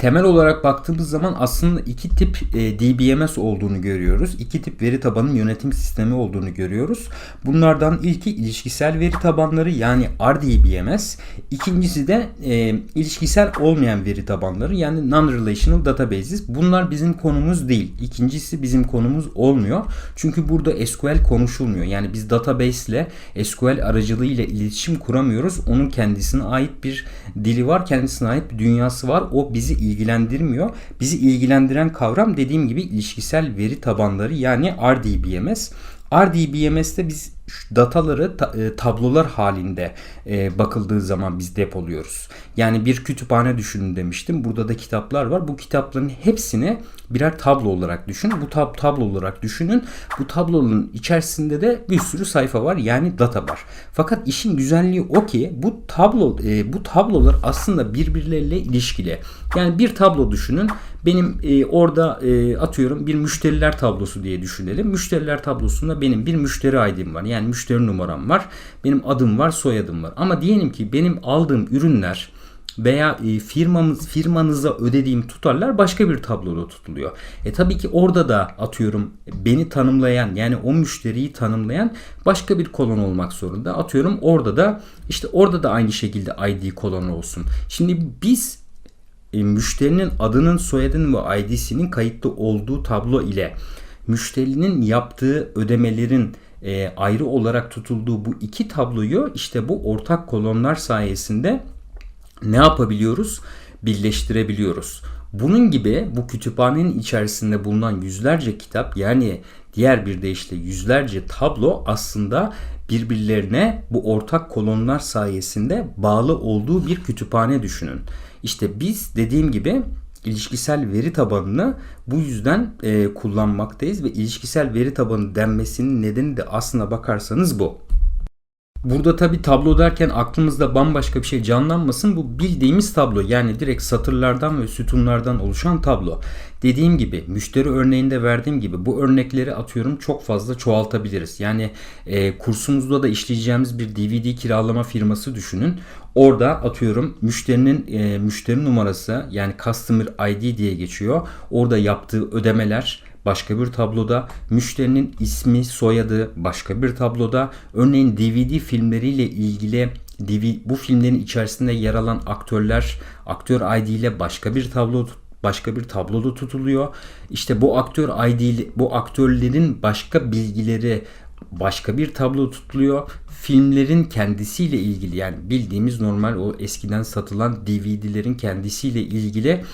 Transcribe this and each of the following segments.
Temel olarak baktığımız zaman aslında iki tip e, DBMS olduğunu görüyoruz. İki tip veri tabanı yönetim sistemi olduğunu görüyoruz. Bunlardan ilki ilişkisel veri tabanları yani RDBMS. İkincisi de e, ilişkisel olmayan veri tabanları yani non-relational databases. Bunlar bizim konumuz değil. İkincisi bizim konumuz olmuyor. Çünkü burada SQL konuşulmuyor. Yani biz database ile SQL aracılığıyla iletişim kuramıyoruz. Onun kendisine ait bir dili var, kendisine ait bir dünyası var. O bizi ilgilendirmiyor. Bizi ilgilendiren kavram dediğim gibi ilişkisel veri tabanları yani RDBMS. RDBMS'te biz dataları ta- e, tablolar halinde e, bakıldığı zaman biz depoluyoruz. Yani bir kütüphane düşünün demiştim. Burada da kitaplar var. Bu kitapların hepsini birer tablo olarak düşünün. Bu tab- tablo olarak düşünün. Bu tablonun içerisinde de bir sürü sayfa var. Yani data var. Fakat işin güzelliği o ki bu tablo e, bu tablolar aslında birbirleriyle ilişkili. Yani bir tablo düşünün. Benim e, orada e, atıyorum bir müşteriler tablosu diye düşünelim. Müşteriler tablosunda benim bir müşteri ID'm var. Yani müşteri numaram var. Benim adım var, soyadım var. Ama diyelim ki benim aldığım ürünler veya e, firmamız firmanıza ödediğim tutarlar başka bir tabloda tutuluyor. E tabii ki orada da atıyorum beni tanımlayan yani o müşteriyi tanımlayan başka bir kolon olmak zorunda. Atıyorum orada da işte orada da aynı şekilde ID kolonu olsun. Şimdi biz e, müşterinin adının, soyadının ve ID'sinin kayıtlı olduğu tablo ile müşterinin yaptığı ödemelerin e, ayrı olarak tutulduğu bu iki tabloyu işte bu ortak kolonlar sayesinde ne yapabiliyoruz? Birleştirebiliyoruz. Bunun gibi bu kütüphanenin içerisinde bulunan yüzlerce kitap yani diğer bir deyişle yüzlerce tablo aslında birbirlerine bu ortak kolonlar sayesinde bağlı olduğu bir kütüphane düşünün. İşte biz dediğim gibi ilişkisel veri tabanını bu yüzden e, kullanmaktayız ve ilişkisel veri tabanı denmesinin nedeni de aslına bakarsanız bu. Burada tabi tablo derken aklımızda bambaşka bir şey canlanmasın. Bu bildiğimiz tablo yani direkt satırlardan ve sütunlardan oluşan tablo. Dediğim gibi müşteri örneğinde verdiğim gibi bu örnekleri atıyorum çok fazla çoğaltabiliriz. Yani e, kursumuzda da işleyeceğimiz bir DVD kiralama firması düşünün. Orada atıyorum müşterinin e, müşteri numarası yani customer ID diye geçiyor. Orada yaptığı ödemeler başka bir tabloda, müşterinin ismi, soyadı başka bir tabloda. Örneğin DVD filmleriyle ilgili bu filmlerin içerisinde yer alan aktörler, aktör ID ile başka bir tablo başka bir tabloda tutuluyor. İşte bu aktör ID bu aktörlerin başka bilgileri başka bir tablo tutuluyor. Filmlerin kendisiyle ilgili yani bildiğimiz normal o eskiden satılan DVD'lerin kendisiyle ilgili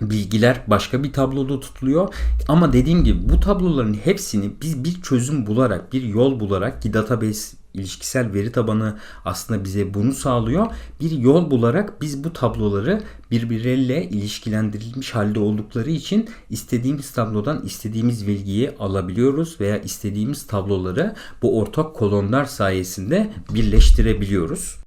bilgiler başka bir tabloda tutuluyor. Ama dediğim gibi bu tabloların hepsini biz bir çözüm bularak, bir yol bularak ki database ilişkisel veri tabanı aslında bize bunu sağlıyor. Bir yol bularak biz bu tabloları birbirleriyle ilişkilendirilmiş halde oldukları için istediğimiz tablodan istediğimiz bilgiyi alabiliyoruz veya istediğimiz tabloları bu ortak kolonlar sayesinde birleştirebiliyoruz.